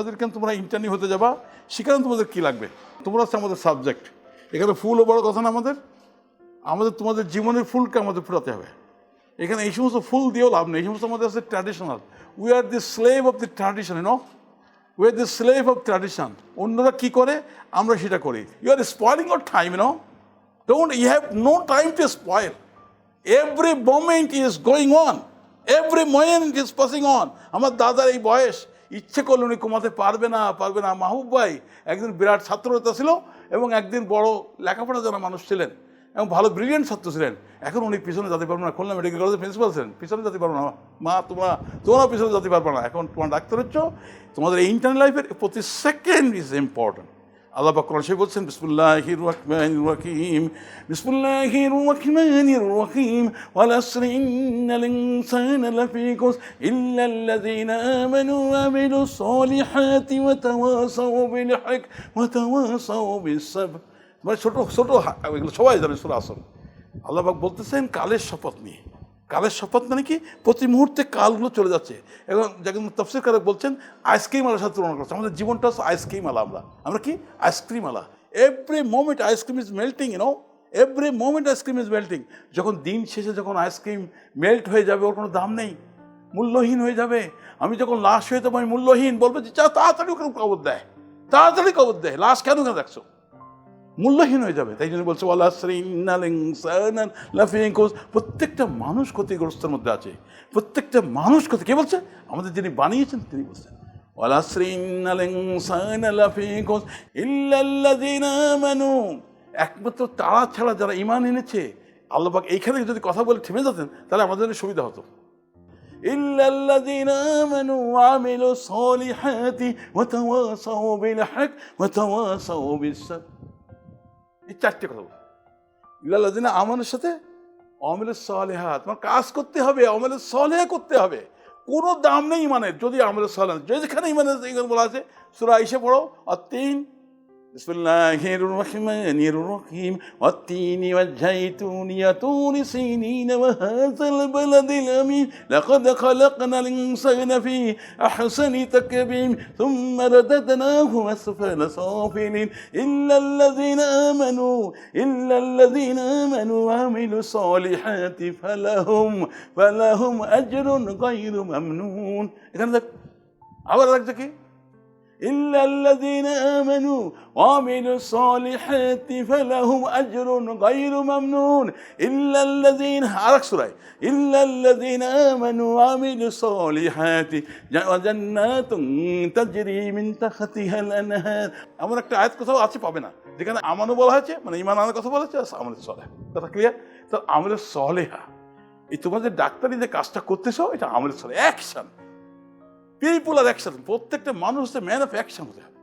আমাদের কেন তোমরা ইন্টারনি হতে যাবা, সেখানে তোমাদের কী লাগবে? তোমরা হচ্ছে আমাদের সাবজেক্ট এখানে ফুলও বড় কথা না আমাদের। আমাদের তোমাদের জীবনের ফুলকে আমাদের ফুরাতে হবে। এখানে এই সমস্ত ফুল দিয়েও লাভ নেই। এই সমস্ত আমাদের আছে traditional we are the slave of the tradition you know we are the slave of tradition অন্যরা কী করে? আমরা সেটা করি। You are spoiling your time you know don't you have no time to spoil every moment is going on every moment is passing on আমার দাদার এই বয়স ইচ্ছে করলে উনি কমাতে পারবে না পারবে না। মাহবুব ভাই একদিন বিরাট ছাত্রনেতা ছিল এবং একদিন বড় লেখাপড়া জানা মানুষ ছিলেন এবং ভালো ব্রিলিয়েন্ট ছাত্র ছিলেন। এখন উনি পিছনে যেতে পারব না, খুলনা মেডিকেল কলেজের প্রিন্সিপাল ছিলেন। পিছনে যেতে পারব না। মা, তোমরা তোমরা পিছনে যেতে পারবে না। এখন তোমার ডাক্তার হচ্ছ। তোমাদের ইন্টারনাল লাইফের প্রতি সেকেন্ড ইজ ইম্পর্টেন্ট আল্লাহ পাক কোরআন শরীফ বলছেন বিসমিল্লাহির রহমানির রহিম বিসমিল্লাহির রহমানির রহিম ওয়াল আসরি ইন্নাল ইনসানা লাফি খুস ইল্লাল্লাযীনা আমানু ওয়া আমিলুস সালিহাতি ওয়া তাওয়াসাউ বিল হক ওয়া তাওয়াসাউ বিস সাবর মানে ছোট ছোট হা- এগুলো সবাই জানে সূরা আসর আল্লাহ পাক বলতেছেন কালের শপথ নিয়ে কালের শপথ মানে কি? প্রতি মুহূর্তে কালগুলো চলে যাচ্ছে। এবং যেমন তফসির কারক বলছেন আইসক্রিম আলার সাথে তুলনা করছে। আমাদের জীবনটা আইসক্রিম আলা আমরা। আমরা কি? আইসক্রিম আলা। Every moment ice cream is melting you know every moment ice cream is melting যখন দিন শেষে যখন আইসক্রিম মেল্ট হয়ে যাবে, ওর কোনো দাম নেই। মূল্যহীন হয়ে যাবে। আমি যখন লাশ হয়ে যাব, আমি মূল্যহীন। বলব যে চা তাড়াতাড়ি ওখানে কবর দেয়। তাড়াতাড়ি কবর দেয়। লাশ কেন কেন দেখছ মূল্যহীন হয়ে যাবে তাই জন্য বলছে ওয়ালা লাফিংকোস প্রত্যেকটা মানুষ ক্ষতিগ্রস্তের মধ্যে আছে প্রত্যেকটা মানুষ ক্ষতি কে বলছে আমাদের যিনি বানিয়েছেন তিনি বলছেন ওয়ালা লাফিংকোস ইল্লাল্লাযীনা আমানু একমাত্র তারা ছাড়া যারা ঈমান এনেছে আল্লাহ পাক এইখানে যদি কথা বলে থেমে যেতেন তাহলে আমাদের জন্য সুবিধা হতো إلا الذين آمنوا وعملوا الصالحات وتواصوا بالحق وتواصوا بالصبر এই চারটে কথা বল। ইল্লাল্লাযিনা আমানের সাথে অমলের সলেহা তোমার কাজ করতে হবে অমলের সলেহা করতে হবে। কোনো দাম নেই মানে যদি আমলের সলেহা, যেখানে ইমানের বলা আছে, সুরা এসে পড়ো, আর তিন بسم الله الرحمن الرحيم. والتين والزيتون وطور سينين وهذا البلد الأمين. لقد خلقنا الإنسان في أحسن تكبيم ثم رددناه أسفل صافلين. إلا الذين آمنوا إلا الذين آمنوا وعملوا الصالحات فلهم فلهم أجر غير ممنون. إذا عبر لك إلا الذين آمنوا وعملوا الصالحات فلهم أجر غير ممنون إلا الذين عرق سورة إلا الذين آمنوا وعملوا الصالحات وجنات تجري من تحتها الأنهار এমন একটা আয়াত কোথাও আছে পাবে না যেখানে আমানও বলা হয়েছে মানে ইমান আনার কথা বলা হয়েছে আমলের সলেহা কথা ক্লিয়ার তো আমলের সলেহা এই তোমরা যে ডাক্তারি যে কাজটা করতেছো এটা আমলের সলে অ্যাকশন পিপুল আর অ্যাকশন প্রত্যেকটা মানুষ হচ্ছে ম্যান অফ অ্যাকশন হতে হবে।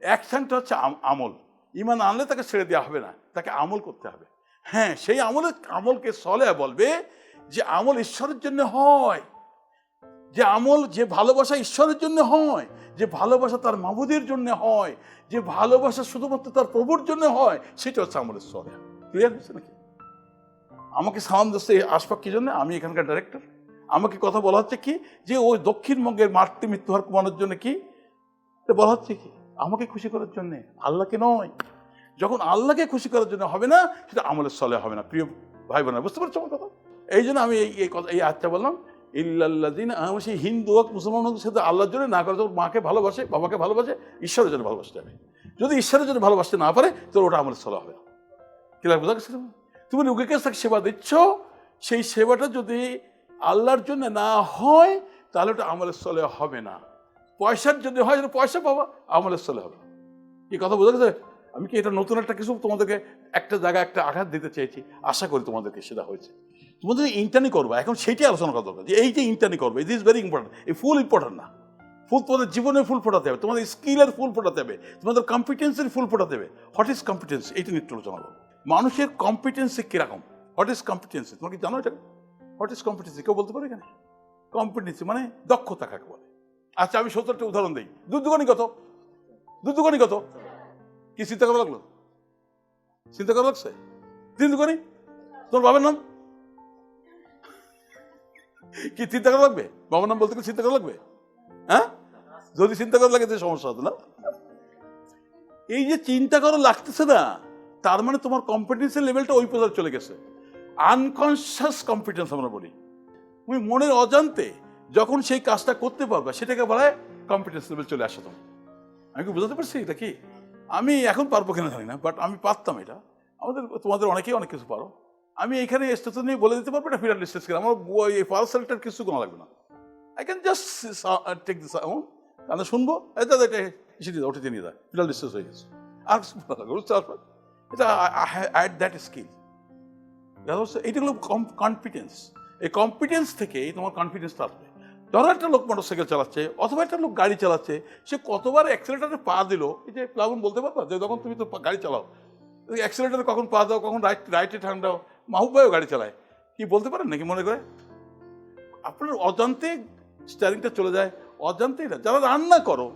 অ্যাকশনটা হচ্ছে আম- আমল। ইমান আনলে তাকে ছেড়ে দেওয়া হবে না, তাকে আমল করতে হবে। হ্যাঁ সেই আমলের আমলকে সলে বলবে যে আমল ঈশ্বরের জন্য হয়। যে আমল, যে ভালোবাসা ঈশ্বরের জন্য হয়, যে ভালোবাসা তার মাবুদের জন্য হয়, যে ভালোবাসা শুধুমাত্র তার প্রভুর জন্য হয়, সেটা হচ্ছে আমলের সলে ক্লিয়ার হচ্ছে নাকি? আমাকে সালাম দিচ্ছে আসবাক কি জন্য? আমি এখানকার ডাইরেক্টর আমাকে কথা বলা হচ্ছে কি? যে ওই দক্ষিণবঙ্গের মাতৃ মৃত্যুহার কমানোর জন্য কি? বলা হচ্ছে কি? আমাকে খুশি করার জন্য, আল্লাহকে নয়। যখন আল্লাহকে খুশি করার জন্য হবে না, সেটা আমলের সলে হবে না। প্রিয় ভাই বোনেরা বুঝতে পারছ আমার কথা? এই জন্য আমি এই কথা, এই আচ্ছা বললাম ইল্লাল্লাদিন আমার সেই হিন্দু হোক, মুসলমান হোক, সেটা আল্লাহর জন্য না করে, যখন মাকে ভালোবাসে, বাবাকে ভালোবাসে, ঈশ্বরের জন্য ভালোবাসতে হবে। যদি ঈশ্বরের জন্য ভালোবাসতে না পারে তো ওটা আমলের সলে হবে বোঝা গেছে তুমি রোগীকে সেবা দিচ্ছ, সেই সেবাটা যদি আল্লাহর জন্য না হয়, তাহলে ওটা আমলের স্থলে হবে না। পয়সার জন্য হয় পয়সা পাবা, আমলের স্থলে হবে। কি কথা বোঝা গেছে? আমি কি এটা নতুন একটা কিছু তোমাদেরকে একটা জায়গায় একটা আঘাত দিতে চেয়েছি? আশা করি তোমাদেরকে সেটা হয়েছে। তোমাদের ইন্টারনি করব, এখন সেইটাই আলোচনা করা দরকার যে এই যে ইন্টারনি করব ইট ইজ ভেরি ইম্পর্টেন্ট এই ফুল ইম্পর্টেন্ট না। ফুল তোমাদের জীবনে ফুল ফোটাতে হবে, তোমাদের স্কিলের ফুল ফোটাতে হবে, তোমাদের কম্পিটেন্সের ফুল ফোটাতে হবে। হোয়াট ইজ কম্পিটেন্স এইটা একটু আলোচনা করব মানুষের কম্পিটেন্সি কীরকম? হোয়াট ইজ কম্পিটেন্সি তোমার কি জানো এটা? হোয়াট ইজ কম্পিটেন্সি কেউ বলতে পারে এখানে? কম্পিটেন্সি মানে দক্ষতা কাকে বলে? আচ্ছা আমি সত্তরটা উদাহরণ দিই। দুধ দোকানি কত? দুধ দোকানি কত? কি, চিন্তা করা লাগল? চিন্তা করা লাগছে? তিন দোকানি তোর বাবার নাম? কি, চিন্তা করা লাগবে? বাবার নাম বলতে গেলে চিন্তা করা লাগবে? হ্যাঁ? যদি চিন্তা করা লাগে যে সমস্যা হতো না। এই যে চিন্তা করা লাগতেছে না, তার মানে তোমার কম্পিটেন্সের লেভেলটা ওই পর্যায়ে চলে গেছে। আনকনসিয়াস কম্পিটেন্স আমরা বলি। তুমি মনের অজান্তে যখন সেই কাজটা করতে পারবে, সেটাকে বলা হয় কম্পিটেন্স লেভেল চলে আসে তোমার আমি কি বুঝাতে পারছি এটা কি? আমি এখন পারব কিনা জানি না বাট আমি পারতাম এটা। আমাদের, তোমাদের অনেকেই অনেক কিছু পারো। আমি এখানে স্টেশন নিয়ে বলে দিতে পারব, এটা ফিরাল স্টেজ আমার বই- এই পার্সেলটার কিছু কোনো লাগবে না। I can just take this কারণ শুনব দাদা এটা এসে দিয়ে দাও ওটা নিয়ে দেয় ফিরাল ডিস্টেন্স হয়ে গেছে। আর এটা অ্যাট দ্যাট স্কিল এইটা হলো কনফিডেন্স এই কনফিডেন্স থেকেই তোমার কনফিডেন্সটা আসবে। ধরো একটা লোক মোটরসাইকেল চালাচ্ছে, অথবা একটা লোক গাড়ি চালাচ্ছে, সে কতবার অ্যাক্সিলেটারে পা দিল, এই যে প্লাবন বলতে পারবা? যে যখন তুমি তো গাড়ি চালাও অ্যাক্সিলেটারে কখন পা দাও, কখন রাইট রাইটে ঠান দাও, মাহুব ভাইও গাড়ি চালায়। কি বলতে পারেন নাকি মনে করে? আপনার অজান্তে স্টারিংটা চলে যায়, অজান্তেই না, যারা রান্না করো,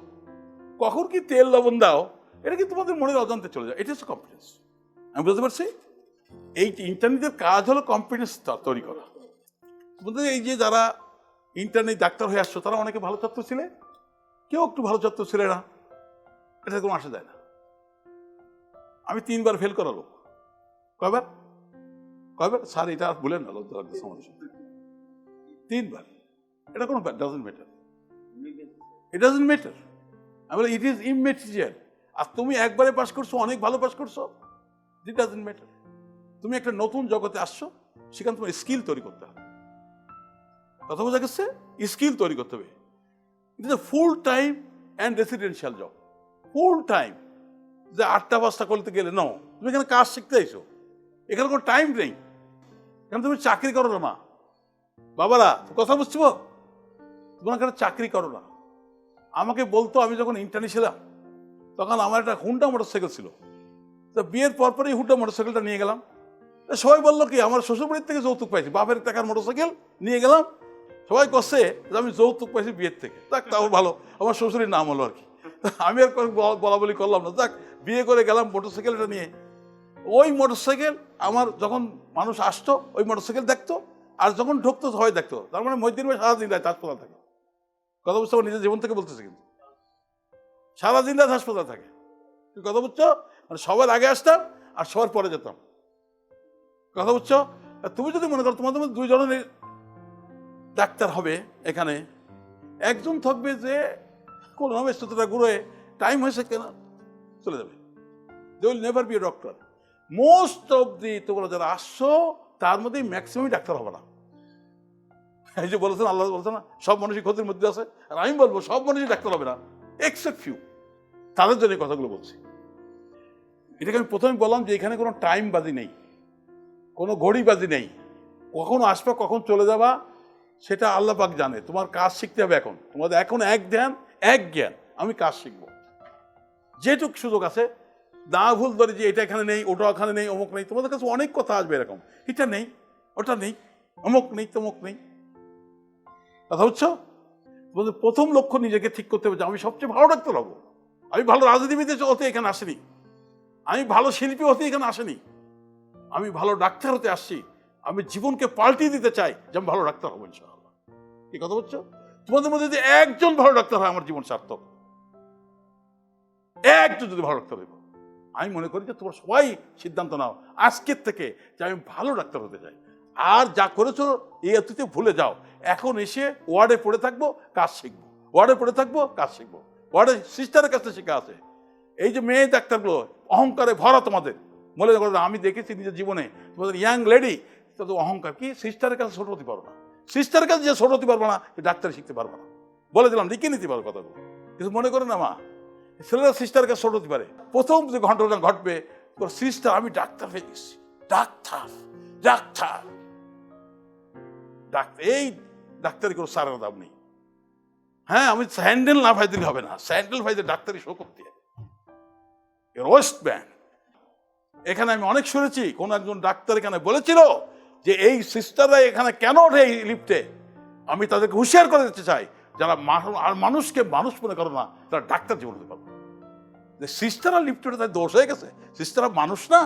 কখন কি তেল লবণ দাও, এটা কি তোমাদের মনের অজান্তে চলে যায়? এটা হচ্ছে কনফিডেন্স আমি বুঝতে পারছি? এই ইন্টারনেটের কাজ হলো কনফিডেন্স তৈরি করা। তোমাদের এই যে যারা ইন্টারনেট ডাক্তার হয়ে আসছো, তারা অনেকে ভালো ছাত্র ছিলে, কেউ একটু ভালো ছাত্র ছিলে না, এটা কোনো আসা যায় না। আমি তিনবার ফেল করা লোক কয়বার? কয়বার? স্যার, এটা আর বলেন না লজ্জা লাগছে তিনবার। এটা কোনো doesn't matter it doesn't matter আমি বলি ইট ইজ ইমেটেরিয়াল আর তুমি একবারে পাস করছ, অনেক ভালো পাস করছ। ইট ডাজেন্ট ম্যাটার তুমি একটা নতুন জগতে আসছো, সেখানে তোমার স্কিল তৈরি করতে হবে। কথা বোঝা গেছে? স্কিল তৈরি করতে হবে। It is a full time and residential job full time যে আটটা পাঁচটা করতে গেলে ন তুমি এখানে কাজ শিখতে আইছো এখানে কোনো টাইম নেই। কারণ তুমি চাকরি করো না, মা। বাবারা, কথা বুঝছ? তোমরা এখানে চাকরি করো না। আমাকে বলতো, আমি যখন ইন্টার্নি ছিলাম, তখন আমার একটা হুন্ডা মোটরসাইকেল ছিল। তো বিয়ের পরপরই হুন্ডা মোটরসাইকেলটা নিয়ে গেলাম। সবাই বলল কি, আমার শ্বশুরবাড়ির থেকে যৌতুক পাইছি, বাপের টাকার মোটরসাইকেল নিয়ে গেলাম। সবাই করছে যে, আমি যৌতুক পাইছি বিয়ের থেকে। যাক, তাও ভালো, আমার শ্বশুরের নাম হলো আর কি। আমি আর বলা- বলা করলাম না। যাক, বিয়ে করে গেলাম মোটরসাইকেলটা নিয়ে। ওই মোটরসাইকেল আমার যখন মানুষ আসতো, ওই মোটরসাইকেল দেখতো, আর যখন ঢুকতো, সবাই দেখতো। তার মানে মধ্যদিন ভাই সারাদিন রাত হাসপাতাল থাকে। কথা বুঝতে আমার নিজের জীবন থেকে বলতেছে কিন্তু। সারাদিন রাত হাসপাতাল থাকে। কথা বুঝছ? মানে সবার আগে আসতাম আর সবার পরে যেতাম। কথা বুঝছ? তুমি যদি মনে করো তোমাদের মধ্যে দুই জনের ডাক্তার হবে এখানে, একজন থাকবে যে কোনো ব্যস্ততা ঘুরে টাইম হয়েছে কেন চলে যাবে। They will never be a doctor most of the তোমরা যারা আসছো, তার মধ্যে ম্যাক্সিমামই ডাক্তার হবে না। এই যে বলেছেন, আল্লাহ বলছেন না, সব মানুষই ক্ষতির মধ্যে আছে। আর আমি বলব, সব মানুষই ডাক্তার হবে না এক্সেপ্ট ফিউ তাদের জন্য কথাগুলো বলছি। এটাকে আমি প্রথমে বললাম যে এখানে কোনো টাইম বাজি নেই। কোনো ঘড়ি বাজি নেই। কখন আসবা, কখন চলে যাবা, সেটা আল্লাহ পাক জানে। তোমার কাজ শিখতে হবে এখন। তোমাদের এখন এক ধ্যান, এক জ্ঞান। আমি কাজ শিখব। যেটুক সুযোগ আছে, না ভুল ধরে যে এটা এখানে নেই, ওটা ওখানে নেই, অমুক নেই, তোমাদের কাছে অনেক কথা আসবে এরকম। এটা নেই, ওটা নেই, অমুক নেই, তমুক নেই। কথা বুঝছ? তোমাদের প্রথম লক্ষ্য নিজেকে ঠিক করতে হবে যে আমি সবচেয়ে ভালো ডাক্তার হব। আমি ভালো রাজনীতিবিদ হতে এখানে আসিনি। আমি ভালো শিল্পী হতে এখানে আসিনি। আমি ভালো ডাক্তার হতে আসছি। আমি জীবনকে পাল্টিয়ে দিতে চাই যে আমি ভালো ডাক্তার হব ইনশাআল্লাহ। কি কথা বলছো? তোমাদের মধ্যে যদি একজন ভালো ডাক্তার হয়, আমার জীবন সার্থক। একজন যদি ভালো ডাক্তার হইব। আমি মনে করি যে তোমরা সবাই সিদ্ধান্ত নাও আজকের থেকে যে আমি ভালো ডাক্তার হতে চাই। আর যা করেছ এই অতীতে ভুলে যাও। এখন এসে ওয়ার্ডে পড়ে থাকব, কাজ শিখব। ওয়ার্ডে পড়ে থাকব, কাজ শিখব। ওয়ার্ডে সিস্টারের কাছে শেখা আছে। এই যে মেয়ে ডাক্তারগুলো, অহংকারে ভরা তোমাদের। করো আমি দেখেছি নিজের জীবনে। তোমাদের ইয়াং লেডি তাদের অহংকার, কি? সিস্টারের কাছে ছোট হতে পারো না। সিস্টারের কাছে যে ছোট হতে পারব না ডাক্তার শিখতে পারব না। বলে দিলাম, লিখে নিতে পারো কথাগুলো। কিন্তু মনে করে না মা, ছেলেরা সিস্টারের কাছে ছোট হতে পারে। প্রথম যে ঘটনা ঘটবে, তোর সিস্টার আমি ডাক্তার হয়ে গেছি। Doctor doctor. ডাক্তার, এই ডাক্তারি কোনো সারের দাম নেই। হ্যাঁ আমি স্যান্ডেল না দিলে হবে না। স্যান্ডেল ভাইতে ডাক্তারি শো করতে হবে। ওয়েস্ট ব্যাংক এখানে আমি অনেক শুনেছি, কোন একজন ডাক্তার এখানে বলেছিল যে এই সিস্টাররা এখানে কেন ওঠে এই লিফটে? আমি তাদেরকে হুঁশিয়ার করে দিতে চাই, যারা আর মানুষকে মানুষ মনে করো না, তারা ডাক্তার জীবন হতে পারবে। যে সিস্টাররা লিফটে ওঠে তার দোষ হয়ে গেছে, সিস্টাররা মানুষ না।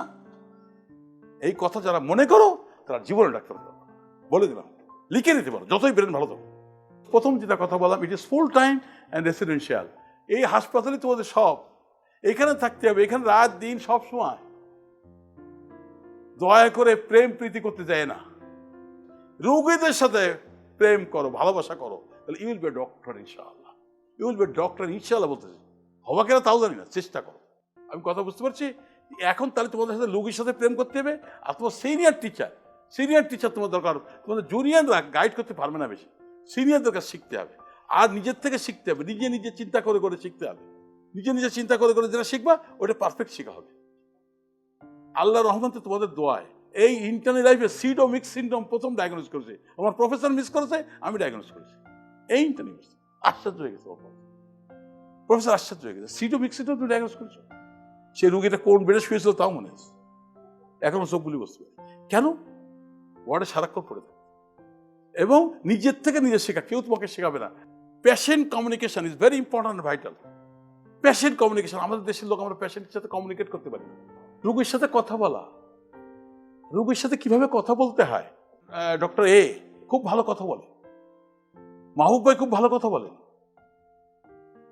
এই কথা যারা মনে করো, তারা জীবনে ডাক্তার হতে বলে দিলাম, লিখে নিতে পারো, যতই ব্রেন ভালো থাকো প্রথম যেটা কথা বললাম it is full time and residential এই হাসপাতালে তোমাদের সব। এখানে থাকতে হবে, এখানে রাত দিন সব সময়। দয়া করে প্রেম প্রীতি করতে যায় না। রোগীদের সাথে প্রেম করো, ভালোবাসা করো। তাহলে ইউল বি ডক্টর ইনশাআল্লাহ। ইউল বি ডক্টর ইনশাআল্লাহ বলতেছে। হবা কেনা তাও জানি না, চেষ্টা করো। আমি কথা বুঝতে পারছি? এখন তাহলে তোমাদের সাথে রোগীর সাথে প্রেম করতে হবে আর তোমার সিনিয়র টিচার সিনিয়র টিচার তোমার দরকার, তোমাদের জুনিয়ররা গাইড করতে পারবে না বেশি। সিনিয়রদের কাছে শিখতে হবে। আর নিজের থেকে শিখতে হবে। নিজে নিজে চিন্তা করে করে শিখতে হবে। নিজে নিজে চিন্তা করে করে যেটা শিখবা ওটা পারফেক্ট শেখা হবে। আল্লাহ রহমতে তোমাদের দোয়ায়। এই ইন্টারনেট লাইফে সিড ও মিক্স সিন্ড্রোম প্রথম ডায়াগনোজ করেছে। আমার প্রফেসর মিস করেছে, আমি ডায়াগনোজ করেছি। এই ইন্টারনেট আশ্চর্য হয়ে গেছে প্রফেসর আশ্চর্য হয়ে গেছে। সিড ও মিক্স সিন্ড্রোম তুমি ডায়াগনোজ করেছ? সে রুগীটা কোন বেডে শুয়েছিল তাও মনে আছে? এখনও চোখগুলি বসতে পারে। কেন? ওয়ার্ডে সারাক্ষণ পড়ে থাকে। এবং নিজের থেকে নিজে শেখা, কেউ তোমাকে শেখাবে না। Patient communication is very important vital patient communication আমাদের দেশের লোক আমরা পেশেন্টের সাথে কমিউনিকেট করতে পারি না। রুগীর সাথে কথা বলা। রুগীর সাথে কীভাবে কথা বলতে হয়? ডক্টর এ খুব ভালো কথা বলে। মাহবুব ভাই খুব ভালো কথা বলে।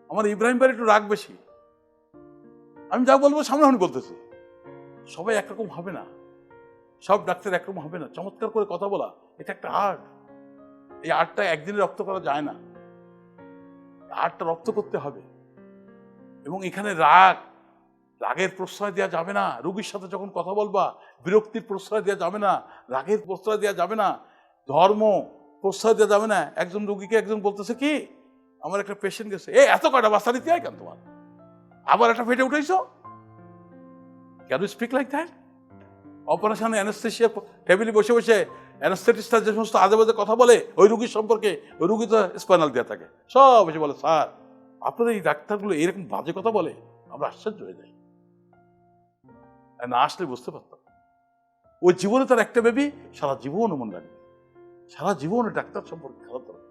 আমার ইব্রাহিম ভাই একটু রাগ বেশি। আমি যা বলব সামনাসামনি বলতেছি। সবাই একরকম হবে না। সব ডাক্তার একরকম হবে না। চমৎকার করে কথা বলা, এটা একটা আর্ট। এই আর্টটা একদিনে রপ্ত করা যায় না। আর্টটা রপ্ত করতে হবে। এবং এখানে রাগ রাগের প্রশ্রয় দেওয়া যাবে না। রুগীর সাথে যখন কথা বলবা, বিরক্তির প্রশ্রয় দেওয়া যাবে না, রাগের প্রশ্রয় দেওয়া যাবে না, ধর্ম প্রশ্রয় দেওয়া যাবে না। একজন রুগীকে একজন বলতেছে কি, আমার একটা পেশেন্ট গেছে। এ, এত কয়টা বাচ্চা নিতে হয় কেন তোমার? আবার একটা ফেটে উঠেছো? Can you speak like that operation anaesthesia টেবিলে বসে বসে অ্যানাস্থেটিস্টরা যে সমস্ত আজে বাজে কথা বলে, ওই রুগীর সম্পর্কে ওই রুগী তো স্পাইনাল দেওয়া থাকে। সব এসে বলে, স্যার, আপনাদের এই ডাক্তারগুলো এরকম বাজে কথা বলে, আমরা আশ্চর্য হয়ে যাই। না আসলে বুঝতে পারতাম। ওই জীবনে তার একটা বেবি সারা জীবন মন রাখবে সারা জীবন ডাক্তার সম্পর্কে খারাপ ধরে।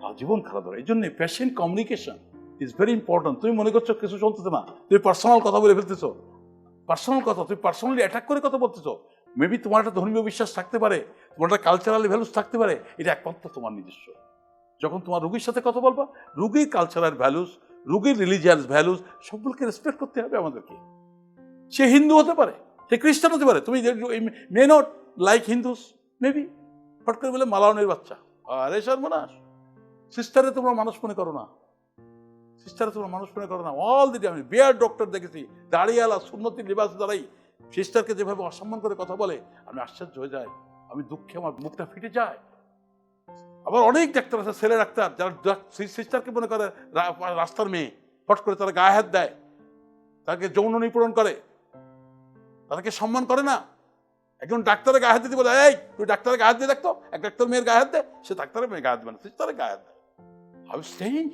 সারা জীবন খারাপ ধরে। এই জন্য patient communication is very important তুমি মনে করছ কিছু চলতেছে না? তুমি পার্সোনাল কথা বলে ফেলতেছো। পার্সোনাল কথা, তুমি পার্সোনালি অ্যাটাক করে কথা বলতেছো। মেবি তোমার একটা ধর্মীয় বিশ্বাস থাকতে পারে, তোমার একটা কালচারাল ভ্যালুস থাকতে পারে, এটা একমাত্র তোমার নিজস্ব। যখন তোমার রুগীর সাথে কথা বলবা, রুগীর কালচারাল ভ্যালুস রুগীর রিলিজিয়াস ভ্যালুস সবগুলোকে রেসপেক্ট করতে হবে আমাদেরকে। সে হিন্দু হতে পারে, সে খ্রিস্টান হতে পারে। তুমি may not like Hindus maybe ফট করে বলে মালাউনের বাচ্চা। আরে সর্বনাশ। সিস্টারে তোমরা মানুষ মনে করো না। সিস্টারে তোমরা মানুষ মনে করো না। অল দিদি আমি বিয়ার ডক্টর দেখেছি, দাঁড়িয়ালা, সুন্নতি, লিবাস দ্বারাই সিস্টারকে যেভাবে অসম্মান করে কথা বলে, আমি আশ্চর্য হয়ে যাই। আমি দুঃখে আমার মুখটা ফিটে যায়। আবার অনেক ডাক্তার আছে, ছেলে ডাক্তার, যারা সিস্টারকে মনে করে রাস্তার মেয়ে ফট করে তারা গায়ে হাত দেয়। তাকে যৌন নিপূরণ করে। তাদেরকে সম্মান করে না। একজন ডাক্তারের গায়ে হাত দিতে বলে, এই, তুই ডাক্তারের গায়ে হাত দিয়ে দেখতো এক ডাক্তার মেয়ের গায়ে হাত দেয় সে ডাক্তারের মেয়ের গায়ে হাত দেবে না সে তার গায়ে হাত দেয় হাউ স্টেঞ্জ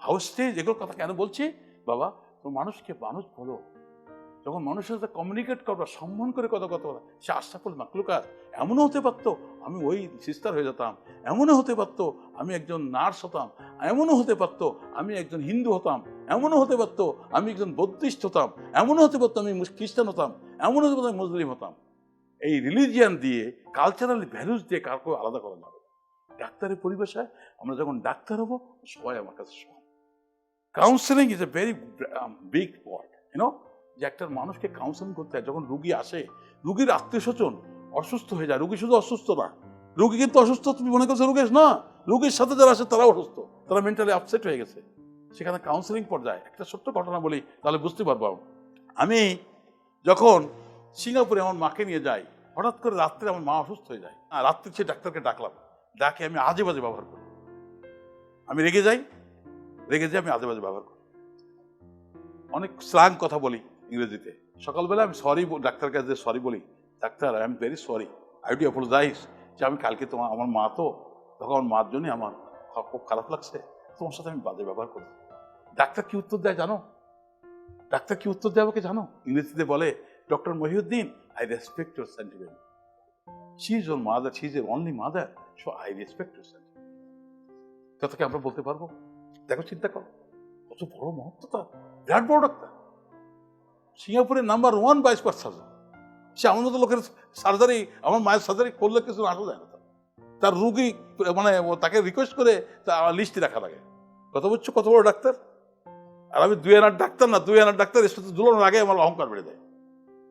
হাউ স্টেজ এগুলোর কথা কেন বলছি? বাবা মানুষকে মানুষ বলো। যখন মানুষের সাথে কমিউনিকেট করবা, সম্মান করে কথা কথা বলা সে আশাফুল মাকলুকার এমনও হতে পারতো, আমি ওই সিস্টার হয়ে যেতাম, এমনও হতে পারতো, আমি একজন নার্স হতাম, এমনও হতে পারতো, আমি একজন হিন্দু হতাম, এমনও হতে পারতো, আমি একজন বৌদ্ধিস্ট হতাম, এমনও হতে পারতো, আমি খ্রিস্টান হতাম, এমনও হতে পারতো, আমি মুসলিম হতাম। এই রিলিজিয়ান দিয়ে কালচারাল ভ্যালুস দিয়ে কাউকে আলাদা করা যাবে। ডাক্তারের পরিবেশে আমরা যখন ডাক্তার হব, সবাই আমার কাছে সমান। Counselling is a very big word you know যে একটা মানুষকে কাউন্সেলিং করতে হয়, যখন রুগী আসে, রুগীর আত্মীয় স্বজন অসুস্থ হয়ে যায়। রুগী শুধু অসুস্থ না, রুগী কিন্তু অসুস্থ, তুমি মনে করছ রুগী না। রুগীর সাথে যারা আসে, তারাও অসুস্থ। তারা মেন্টালি আপসেট হয়ে গেছে। সেখানে কাউন্সেলিং পর্যায়ে একটা ছোট্ট ঘটনা বলি, তাহলে বুঝতে পারব আমি। যখন সিঙ্গাপুরে আমার মাকে নিয়ে যাই, হঠাৎ করে রাত্রে আমার মা অসুস্থ হয়ে যায়। হ্যাঁ রাত্রে সে ডাক্তারকে ডাকলাম। ডাকে আমি আজে বাজে ব্যবহার করি। আমি রেগে যাই রেগে যাই আমি আজে বাজে ব্যবহার করি। অনেক স্লাং কথা বলি। ইংরেজিতে। সকালবেলা আমি সরি ডাক্তার কাছে সরি বলি, doctor I am very sorry I do apologise যে আমি কালকে তোমার আমার মা তো, তখন আমার মার জন্যই আমার খুব খারাপ লাগছে, তোমার সাথে আমি বাজে ব্যবহার করি। ডাক্তার কি উত্তর দেয় জানো? ডাক্তার কি উত্তর দেয় আমাকে জানো? ইংরেজিতে বলে doctor Mohiuddin I respect your sentiment she is your mother she is her only mother so I respect your sentiment কথাকে আমরা বলতে পারব? দেখো, চিন্তা করো। কত বড় মহত্ব তার বিরাট বড় ডাক্তার। সিঙ্গাপুরের নাম্বার ওয়ান বাইশ পার সার্জন। সে মতো লোকের সার্জারি, আমার মায়ের সার্জারি করলে কিছু আসা যায় না তার। রুগী মানে তাকে রিকোয়েস্ট করে তা লিস্টে রাখা লাগে। কথা বুঝছ? কত বড় ডাক্তার? আর আমি দুই আনার ডাক্তার না, দুই আনার ডাক্তার এর সাথে দুলানোর আগে আমার অহংকার বেড়ে যায়।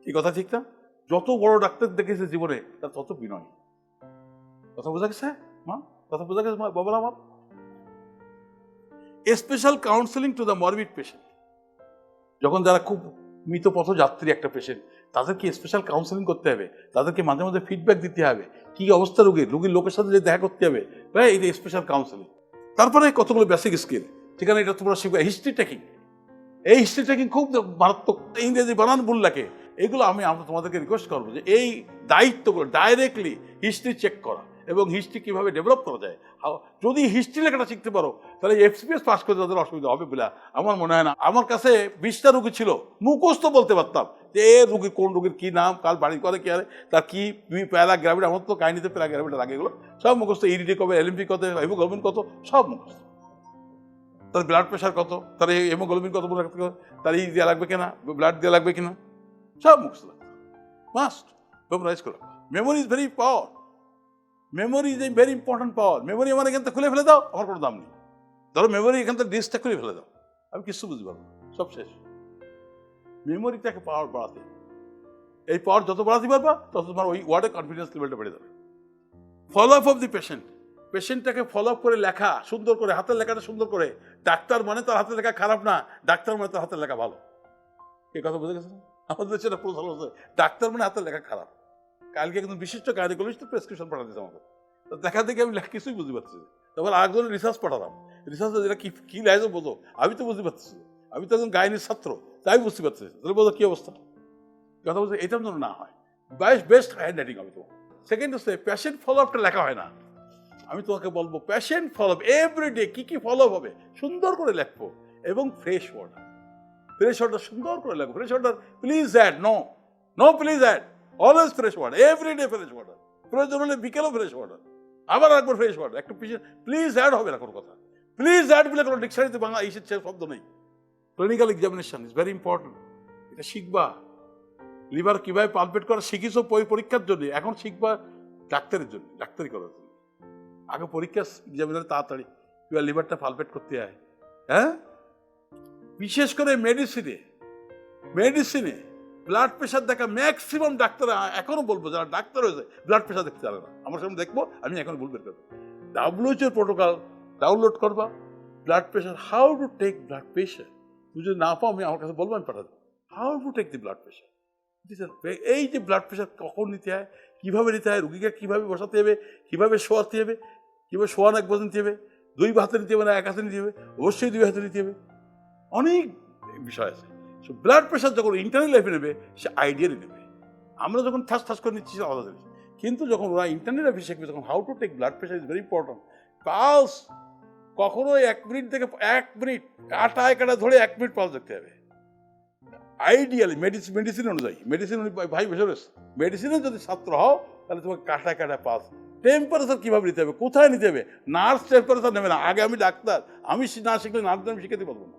কি কথা ঠিক না? যত বড় ডাক্তার দেখেছে জীবনে, তার তত বিনয়। কথা বোঝা গেছে? মা, কথা বোঝা গেছে মা বাবা আমার? Special counselling to the morbid patient যখন যারা খুব মৃত পথযাত্রী একটা পেশেন্ট তাদেরকে স্পেশাল কাউন্সেলিং করতে হবে। তাদেরকে মাঝে মাঝে ফিডব্যাক দিতে হবে। কি অবস্থা রোগীর? রোগীর লোকের সাথে যে দেখা করতে হবে। ভাই এই স্পেশাল কাউন্সেলিং তারপরে কতগুলো বেসিক স্কিল সেখানে এটা তোমরা শিখবে। হিস্ট্রি টেকিং এই হিস্ট্রি টেকিং খুব মারাত্মক। ইংরেজি বানান ভুল লাগে। এগুলো আমি আমরা তোমাদেরকে রিকোয়েস্ট করব যে এই দায়িত্বগুলো ডাইরেক্টলি হিস্ট্রি চেক করা। এবং হিস্ট্রি কীভাবে ডেভেলপ করা যায়? যদি হিস্ট্রি লেখাটা শিখতে পারো, তাহলে এফসিপিএস পাস করতে তাদের অসুবিধা হবে বলে আমার মনে হয় না। আমার কাছে বিশটা রুগী ছিল, মুখস্থ বলতে পারতাম যে এ রুগী কোন রুগীর কি নাম কাল বাড়ি করে কি আরে তার কি প্যারাগ্রাফিড আমার তো কাহিনীতে প্যারাগ্রাফিড লাগে এগুলো, সব মুখস্থ ইরিডি কবে এলএমপি কত হিমোগ্লোবিন কত সব মুখস্থ। তার ব্লাড প্রেশার কত, তার হেমোগ্লোবিন কত, মনে রাখতে তার ই দেওয়া লাগবে কিনা ব্লাড দেওয়া লাগবে কিনা, সব মুখস্থ লাগবে। মাস্ট মেমোরাইজ করে। Memory is very power memory is a very important power memory আমার এখান থেকে খুলে ফেলে দাও, আমার কোনো দাম নেই। ধরো মেমোরি এখান থেকে ডিসটা খুলে ফেলে দাও। আমি কিছু বুঝতে পারব সব শেষ। মেমোরিটাকে পাওয়ার বাড়াতে। এই পাওয়ার যত বাড়াতে পারবা, তত তোমার ওই ওয়ার্ডের কনফিডেন্স লেভেলটা বেড়ে যাবে। Follow up of the patient পেশেন্টটাকে follow up করে লেখা, সুন্দর করে, হাতের লেখাটা সুন্দর করে। ডাক্তার মানে তার হাতের লেখা খারাপ না, ডাক্তার মানে তার হাতের লেখা ভালো। এই কথা বুঝে গেছেন আমাদের সেটা হচ্ছে। ডাক্তার মানে হাতের লেখা খারাপ। কালকে একজন বিশিষ্ট গাইনোকোলজিস্ট প্রেসক্রিপশন পাঠাতেছে আমাকে। তো দেখা দেখে আমি কিছুই বুঝতে পারছি। তারপর আরেকজন রিসার্চ পাঠালাম। রিসার্চ যেটা কি কি বোঝো আমি তো বুঝতে পারছি আমি তো একজন গাইনির ছাত্র, তাই বুঝতে পারছি। তাহলে বোঝো কি অবস্থা? কথা বলছে এটার জন্য না হয়। বেস্ট বেস্ট হ্যান্ড রাইটিং হবে তোমার। সেকেন্ড হচ্ছে প্যাশেন্ট ফলো আপটা লেখা হয় না। আমি তোমাকে বলব প্যাশেন্ট ফলো আপ এভরিডে কি কি ফলো হবে, সুন্দর করে লেখবো এবং ফ্রেশ ওয়ার্ড ফ্রেশ ওয়াটার সুন্দর করে লাগবে fresh water please add no no please add always fresh water every day fresh water প্রয়োজন হলে বিকেলও ফ্রেশ ওয়াটার আবার একবার ফ্রেশ ওয়াটার একটু পিছিয়ে প্লিজ অ্যাড হবে না কোনো কথা। প্লিজ অ্যাড বলে কোনো ডিকশনারিতে বাংলা ইসের ছে- শব্দ নেই। Clinical examination is very important এটা শিখবা। লিভার কীভাবে পালপেট করা শিখিছো পরি- পরীক্ষার জন্য। এখন শিখবা ডাক্তারের জন্য, ডাক্তারি করার জন্য। আগে পরীক্ষা এক্সামিনার তাড়াতাড়ি। কিংবা লিভারটা পালপেট করতে হয় হ্যাঁ? বিশেষ করে মেডিসিনে মেডিসিনে ব্লাড প্রেশার দেখা ম্যাক্সিমাম ডাক্তার, এখনও বলব, যারা ডাক্তার হয়েছে ব্লাড প্রেশার দেখতে জানে না। আমার সামনে দেখব, আমি এখন ভুল বের করব। ডাব্লিউএইচএর প্রোটোকল ডাউনলোড করবা। Blood pressure how to take blood pressure তুমি যদি না পাও, আমি আমার কাছে বলব, আমি পাঠাবো। How to take the blood pressure এই যে ব্লাড প্রেশার কখন নিতে হয়, কীভাবে নিতে হয়, রুগীকে কীভাবে বসাতে হবে, কীভাবে শোয়াতে হবে, কীভাবে শোয়ানো এক বছর নিতে হবে, দুই হাতে নিতে হবে না, এক হাতে নিতে হবে, অবশ্যই দুই হাতে নিতে হবে। অনেক বিষয় আছে। সো ব্লাড প্রেশার যখন ইন্টারনাল লাইফে নেবে, সে আইডিয়ালি নেবে। আমরা যখন ঠাস ঠাস করে নিচ্ছি আলাদা জিনিস। কিন্তু যখন ওরা ইন্টারনাল লাইফে শিখবে, তখন how to take blood pressure is very important pulse কখনো এক মিনিট থেকে, এক মিনিট কাটায় কাটা ধরে এক মিনিট পালস দেখতে হবে। আইডিয়ালি মেডিসিন মেডিসিন অনুযায়ী মেডিসিন ভাই বসে মেডিসিনের যদি ছাত্র হও, তাহলে তোমাকে কাটা কাটা পাস টেম্পারেচার কীভাবে নিতে হবে? কোথায় নিতে হবে? নার্স টেম্পারেচার নেবে না। আগে আমি ডাক্তার, আমি না শিখলে নার্সদের আমি শিখাতে পারব না।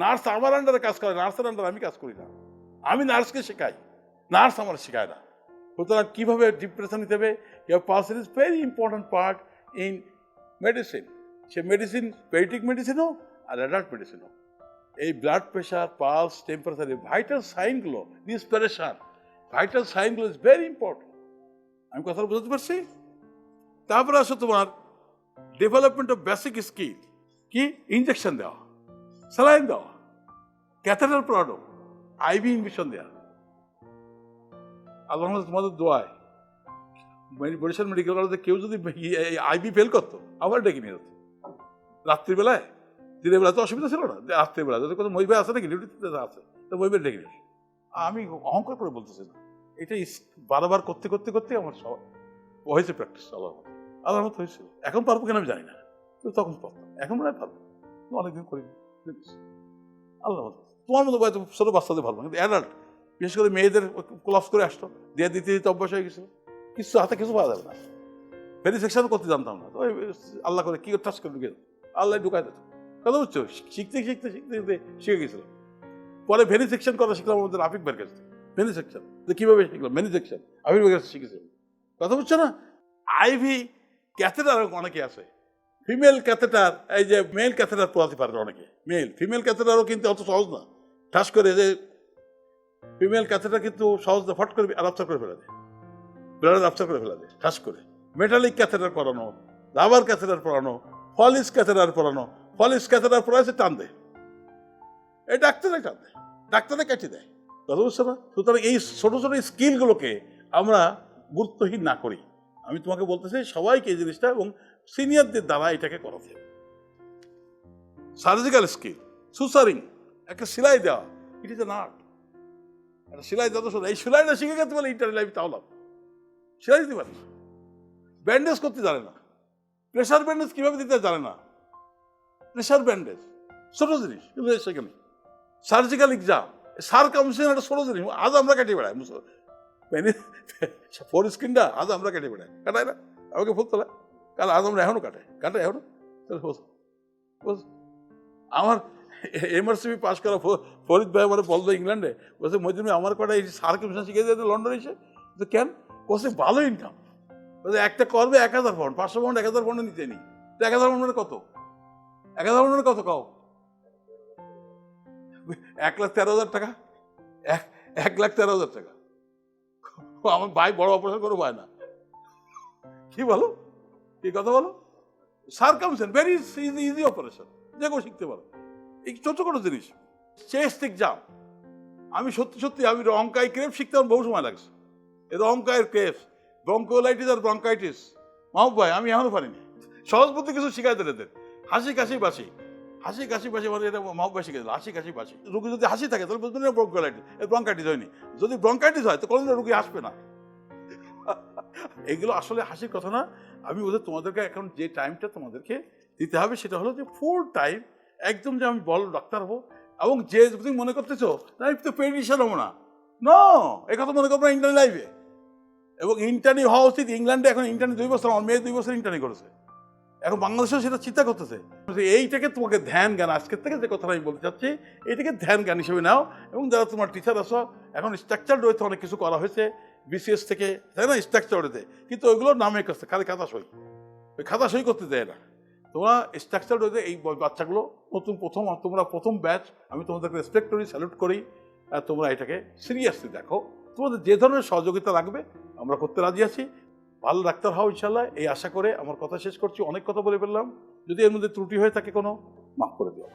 নার্স আমার আন্ডারে কাজ করে, নার্সের আন্ডারে আমি কাজ করি না। আমি নার্সকে শেখাই, নার্স আমার শেখায় না। সুতরাং কীভাবে ডিপ্রেশন নিতে হবে your pulse is very important part in medicine say medicine পেডিক মেডিসিন হোক আর অ্যাডাল্ট মেডিসিন হোক। এই ব্লাড প্রেশার পালস টেম্পারেচার এই ভাইটাল সাইনগুলো ইন্সপিরেশন ভাইটাল সাইনগুলো ইজ ভেরি ইম্পর্টেন্ট আমি কথা বুঝতে পারছি? তারপরে আসো তোমার ডেভেলপমেন্ট অফ বেসিক স্কিল কি? ইঞ্জেকশন দেওয়া। স্যালাইন দেওয়া ক্যাথেটার পড়ানো আইভি ইনজেকশন দেওয়া আল্লাহ তোমাদের দোয়ায় বরিশাল মেডিকেল কলেজে কেউ যদি আইবি ফেল করতো আবার ডেকে নিয়ে যেত রাত্রিবেলায় দিনের বেলা তো অসুবিধা ছিল না রাত্রিবেলা যদি কোনো মহিবে আছে নাকি ডিউটিতে আছে তো মহিবে ডেকে নিয়ে আমি অহংকার করে বলতেছি না এটা বারবার করতে করতে করতে আমার সব হয়েছে প্র্যাকটিস আল্লাহর মতো হয়েছে এখন পারব কিনা আমি জানি না তখন পারতাম এখন মনে হয় পারব অনেকদিন করিনি আল্লাহ তোমার মতো বয়স ছোটো বাচ্চাদের ভালো কিন্তু অ্যাডাল্ট বিশেষ করে মেয়েদের কোলাপস করে আসতো। দিয়ে দিতে দিতে অভ্যাস হয়ে গেছিল কিছু হাতে কিছু পাওয়া যাবে না। ভেরি সেকশন করতে জানতাম না। তো আল্লাহ করে কি টাচ করে ঢুকে আল্লাহ ঢুকাই দিত। কথা বুঝছ? শিখতে শিখতে শিখতে শিখতে শিখে গেছিলাম পরে ভেরি সেকশন করা শিখলাম আমাদের আফিক বের কাছে ভেরি সেকশন যে কীভাবে শিখলাম? ভেরি সেকশন আফিক বের কাছে শিখেছিলাম। কথা বুঝছ না? আইভি ক্যাথেটার অনেকে আছে। ফিমেল ক্যাথেটার এই যে মেল ক্যাথেটার পোয়াতে পারে অনেকে। মেল ফিমেল ক্যাথেটারও কিন্তু অত সহজ না। ঠাস করে যে ফিমেল ক্যাথেটার কিন্তু সহজ না, ফট করে আরাপচার করে ফেলা দেয়। ব্লাড আরাপচার করে ফেলা দেয়, ঠাস করে। মেটালিক ক্যাথেটার পরানো রাবার ক্যাথেটার পরানো ফলিস ক্যাথেটার পরানো ফলিস ক্যাথেটার পরাইছে টান দেয়। এই ডাক্তারে টান দেয় ডাক্তারে কেটে দেয়। কথা বুঝছ না? সুতরাং এই ছোট ছোট স্কিলগুলোকে আমরা গুরুত্বহীন না করি। আমি তোমাকে বলতে চাই, সবাইকে এই জিনিসটা এবং সিনিয়রদের দ্বারা এটাকে করাতে সার্জিক্যাল স্কিল সুসারিং একটা সেলাই দেওয়া ইট ইজ এন আর্ট একটা সেলাই দেওয়া তো এই সেলাইটা শিখে গেতে পারলে ইন্টারনেট লাইফ তাহলাম সেলাই দিতে পারিস। ব্যান্ডেজ করতে জানে না। প্রেশার ব্যান্ডেজ কীভাবে দিতে জানে না। প্রেশার ব্যান্ডেজ ছোট জিনিস, কিন্তু সেখানে। সার্জিক্যাল এক্সাম সার কামসিন একটা ছোট জিনিস, আজ আমরা কেটে বেড়াই ফোর স্ক্রিনটা আজ আমরা কেটে বেড়াই। কাটাই না, আমাকে ফুল তোলা কাল আজ আমরা এখনও কাটাই কাটাই এখনও? তাহলে বস আমার এমআরসিবি পাশ করা ফরিদ ভাই আমার বলতো ইংল্যান্ডে, বলছে মধ্যে আমার কটা এই সার কামসিন শিখে দিয়ে লন্ডনে এসে? তো কেন? বলছে, ভালো ইনকাম বলছে, একটা করবে এক হাজার পাউন্ড পাঁচশো পাউন্ড এক হাজার পাউন্ডে নিতে নি তো এক হাজার পাউন্ড মানে কত? এক হাজার পাউন্ড মানে কত কাও? এক লাখ তেরো হাজার টাকা। এক এক লাখ তেরো হাজার টাকা। আমার ভাই বড় অপারেশন করে পায় না। কি বলো? কি কথা বলো? Circumcision very easy easy operation যে কেউ শিখতে পারো। এই ছোট ছোট জিনিস। চেস্ট এক্সাম আমি সত্যি সত্যি, আমি রঙ্কাই ক্রেপ শিখতে আমার বহু সময় লাগছে। এই রঙ্কায়ের ক্রেপ। ব্রঙ্কোলাইটিস আর ব্রঙ্কাইটিস মাহবুব ভাই, আমি এখনও পারিনি। সহজ বুদ্ধি কিছু শিখাই দিলে এদের। হাসি, কাশি বাসি হাসি, কাশি বাসি মানে এটা মাহবুব ভাই শিখে দিল। হাসি, কাশি বাসি রুগী যদি হাসি থাকে, তাহলে বুঝবেন ব্রঙ্কোলাইটিস ব্রঙ্কাইটিস হয়নি। যদি ব্রঙ্কাইটিস হয়, তো কোনোদিন রুগী আসবে না। এগুলো আসলে হাসির কথা না। আমি ওদের তোমাদেরকে এখন যে টাইমটা তোমাদেরকে দিতে হবে সেটা হলো যে ফুল টাইম একদম যে আমি বল ডাক্তার হব এবং যে তুমি মনে করতেছো, না, আমি তো পেডিশন হব না। নো এ কথা মনে করব না ইন্টারনি লাইফে এবং ইন্টারনি হওয়া উচিত। ইংল্যান্ডে এখন ইন্টারনি দুই বছর, আমার মেয়ে দুই বছর ইন্টারনি করেছে। এখন বাংলাদেশেও সেটা চিন্তা করতেছে। এইটাকে তোমাকে ধ্যান জ্ঞান, আজকের থেকে যে কথাটা আমি বলতে চাচ্ছি এইটাকে ধ্যান জ্ঞান হিসেবে নাও। এবং যারা তোমার টিচার আসো এখন স্ট্রাকচার রয়েছে, অনেক কিছু করা হয়েছে। বিসিএস থেকে, তাই না? স্ট্রাকচার রয়েছে কিন্তু ওইগুলো নামে কাছে, খালি খাতা সই। ওই খাতা সই করতে দেয় না। তোমরা স্ট্রাকচার রয়েছে এই বাচ্চাগুলো নতুন প্রথম তোমরা প্রথম ব্যাচ আমি তোমাদেরকে রেসপেক্ট করি স্যালুট করি, আর তোমরা এটাকে সিরিয়াসলি দেখো। তোমাদের যে ধরনের সহযোগিতা লাগবে, আমরা করতে রাজি আছি। ভালো ডাক্তার হও ইনশাল্লাহ এই আশা করে আমার কথা শেষ করছি। অনেক কথা বলে ফেললাম। যদি এর মধ্যে ত্রুটি হয়ে থাকে কোনো, মাফ করে দিও।